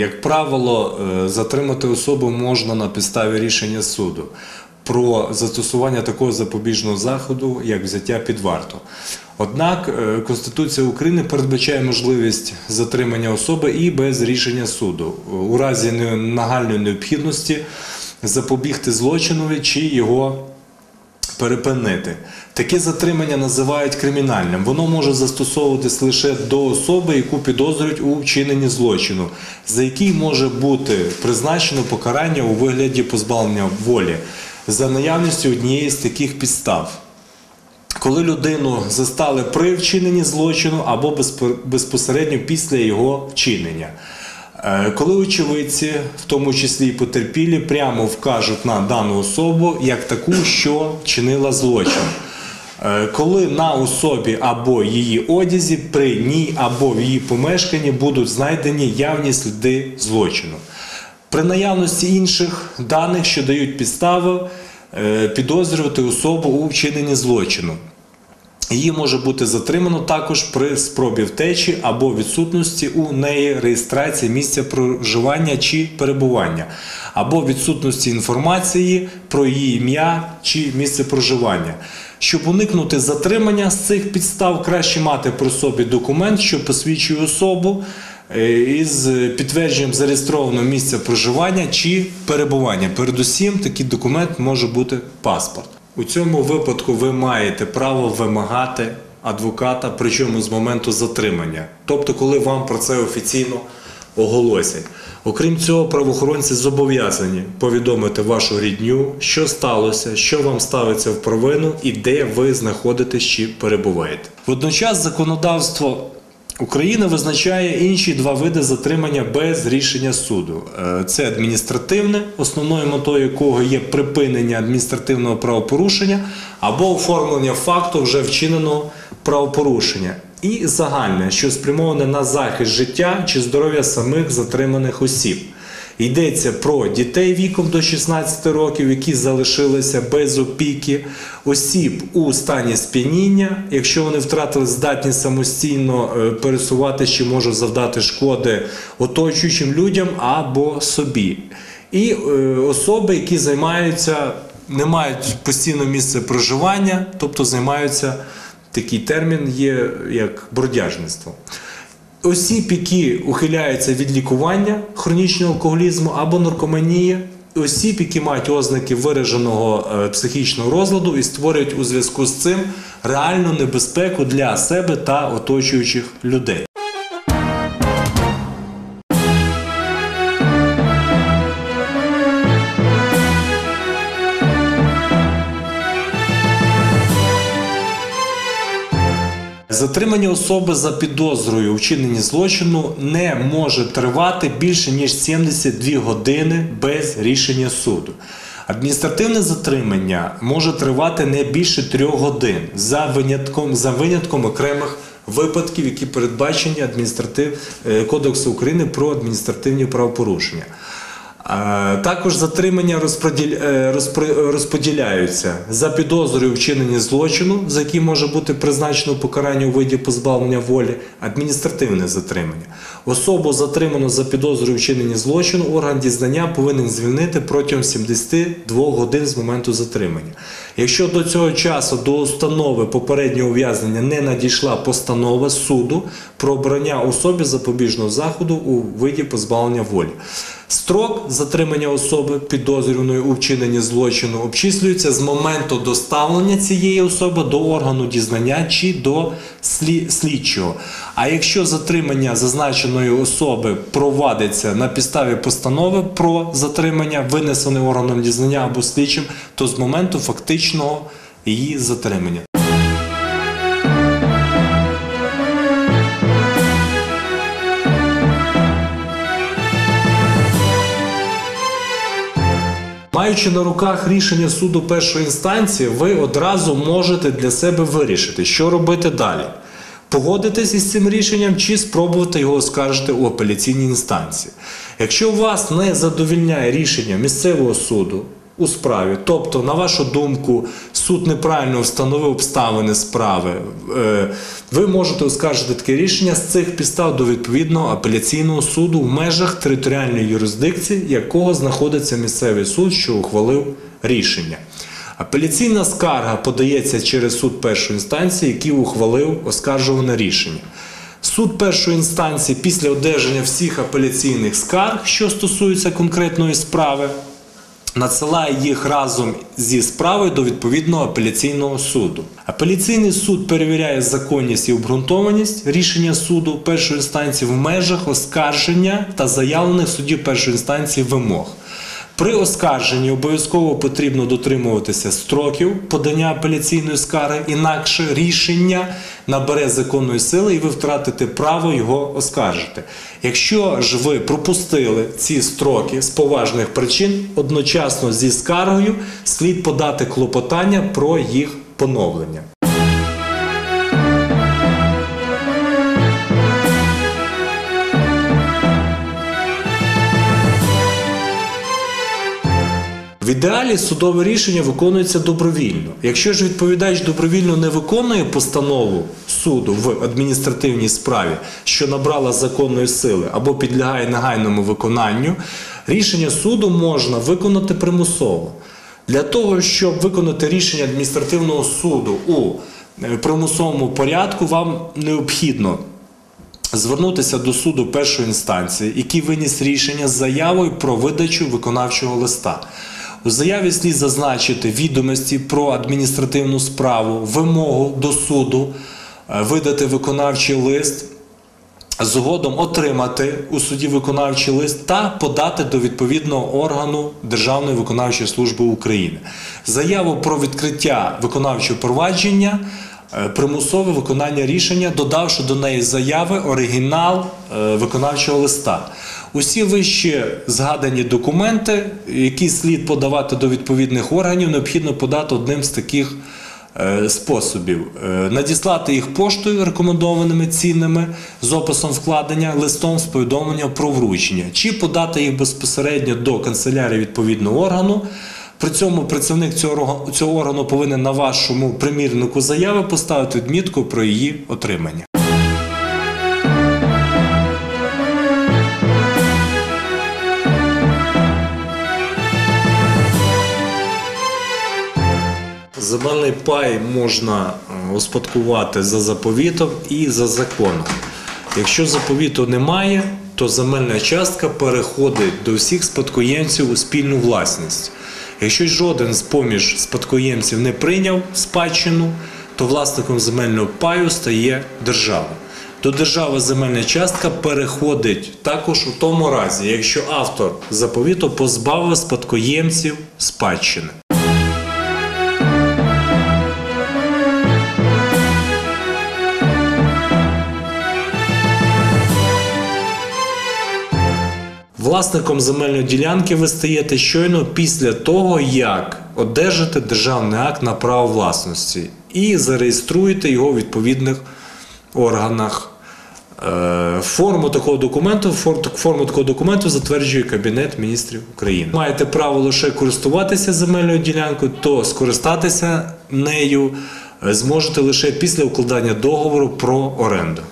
Як правило, е, затримати особу можна на підставі рішення суду про застосування такого запобіжного заходу, як взяття під варту. Однак е, Конституція України передбачає можливість затримання особи і без рішення суду у разі нагальної необхідності запобігти злочинові чи його перепинити. Таке затримання називають кримінальним. Воно може застосовуватись лише до особи, яку підозрюють у вчиненні злочину, за який може бути призначено покарання у вигляді позбавлення волі за наявністю однієї з таких підстав. Коли людину застали при вчиненні злочину або безпосередньо після його вчинення. Е, Коли очевидці, в тому числі і потерпілі, прямо вкажуть на дану особу як таку, що вчинила злочин. Е, Коли на особі або її одязі, при ній або в її помешканні будуть знайдені явні сліди злочину. При наявності інших даних, що дають підстави е, підозрювати особу у вчиненні злочину. Її може бути затримано також при спробі втечі або відсутності у неї реєстрації місця проживання чи перебування, або відсутності інформації про її ім'я чи місце проживання. Щоб уникнути затримання з цих підстав, краще мати при собі документ, що посвідчує особу е, із підтвердженням зареєстрованого місця проживання чи перебування. Передусім, такий документ може бути паспорт. У цьому випадку ви маєте право вимагати адвоката, причому з моменту затримання, тобто, коли вам про це офіційно оголосять. Окрім цього, правоохоронці зобов'язані повідомити вашу рідню, що сталося, що вам ставиться в провину і де ви знаходитесь чи перебуваєте. Водночас законодавство Україна визначає інші два види затримання без рішення суду. Е, Це адміністративне, основною метою якого є припинення адміністративного правопорушення або оформлення факту вже вчиненого правопорушення. І загальне, що спрямоване на захист життя чи здоров'я самих затриманих осіб. Йдеться про дітей віком до 16 років, які залишилися без опіки, осіб у стані сп'яніння, якщо вони втратили здатність самостійно е, пересуватися чи можуть завдати шкоди оточуючим людям або собі. І е, особи, які займаються, не мають постійного місця проживання, тобто займаються такий термін є як бродяжництво. Осіб, які ухиляються від лікування хронічного алкоголізму або наркоманії, осіб, які мають ознаки вираженого е, психічного розладу і створюють у зв'язку з цим реальну небезпеку для себе та оточуючих людей. Затримання особи за підозрою у вчиненні злочину не може тривати більше ніж 72 години без рішення суду. Адміністративне затримання може тривати не більше 3 годин за винятком, за винятком окремих випадків, які передбачені адміністратив е, Кодексу України про адміністративні правопорушення. Також затримання е, розподіляються за підозрою у вчиненні злочину, за який може бути призначено покарання у виді позбавлення волі, адміністративне затримання. Особу затриману за підозрою у вчиненні злочину, орган дізнання повинен звільнити протягом 72 годин з моменту затримання. Якщо до цього часу до установи попереднього ув'язнення не надійшла постанова суду про обрання особі запобіжного заходу у виді позбавлення волі. Строк затримання особи, підозрюваної у вчиненні злочину, обчислюється з моменту доставлення цієї особи до органу дізнання чи до слідчого. А якщо затримання зазначеної особи провадиться на підставі постанови про затримання, винесене органом дізнання або слідчим, то з моменту фактичного її затримання. Маючи на руках рішення суду першої інстанції, ви одразу можете для себе вирішити, що робити далі. Погодитись із цим рішенням чи спробувати його оскаржити у апеляційній інстанції. Якщо вас не задовільняє рішення місцевого суду, у справі. Тобто, на вашу думку, суд неправильно встановив обставини справи. Е, Ви можете оскаржити таке рішення з цих підстав до відповідного апеляційного суду в межах територіальної юрисдикції, якого знаходиться місцевий суд, що ухвалив рішення. Апеляційна скарга подається через суд першої інстанції, який ухвалив оскаржуване рішення. Суд першої інстанції після одержання всіх апеляційних скарг, що стосуються конкретної справи, надсилає їх разом зі справою до відповідного апеляційного суду. Апеляційний суд перевіряє законність і обґрунтованість рішення суду першої інстанції в межах оскарження та заявлених судів першої інстанції вимог. При оскарженні обов'язково потрібно дотримуватися строків подання апеляційної скарги, інакше рішення набере законної сили і ви втратите право його оскаржити. Якщо ж ви пропустили ці строки з поважних причин, одночасно зі скаргою слід подати клопотання про їх поновлення. Ідеалі судове рішення виконується добровільно. Якщо ж відповідач добровільно не виконує постанову суду в адміністративній справі, що набрала законної сили або підлягає негайному виконанню, рішення суду можна виконати примусово. Для того, щоб виконати рішення адміністративного суду у е, примусовому порядку, вам необхідно звернутися до суду першої інстанції, який виніс рішення з заявою про видачу виконавчого листа. У заяві слід зазначити відомості про адміністративну справу, вимогу до суду е, видати виконавчий лист, згодом отримати у суді виконавчий лист та подати до відповідного органу Державної виконавчої служби України. Заяву про відкриття виконавчого провадження, е, примусове виконання рішення, додавши до неї заяви оригінал е, виконавчого листа. Усі вище згадані документи, які слід подавати до відповідних органів, необхідно подати одним з таких е, способів: Е, надіслати їх поштою рекомендованими цінними з описом вкладення, листом з повідомленням про вручення, чи подати їх безпосередньо до канцелярії відповідного органу. При цьому працівник цього органу повинен на вашому примірнику заяви поставити відмітку про її отримання. Земельний пай можна е, успадкувати за заповітом і за законом. Якщо заповіту немає, то земельна частка переходить до всіх спадкоємців у спільну власність. Якщо жоден з поміж спадкоємців не прийняв спадщину, то власником земельного паю стає держава. До держави земельна частка переходить також у тому разі, якщо автор заповіту позбавив спадкоємців спадщини. Власником земельної ділянки ви стаєте щойно після того, як одержите державний акт на право власності і зареєструєте його у відповідних органах. Е, Форму такого документу, фор- форму такого документу затверджує Кабінет міністрів України. Маєте право лише користуватися земельною ділянкою, то скористатися нею е, зможете лише після укладання договору про оренду.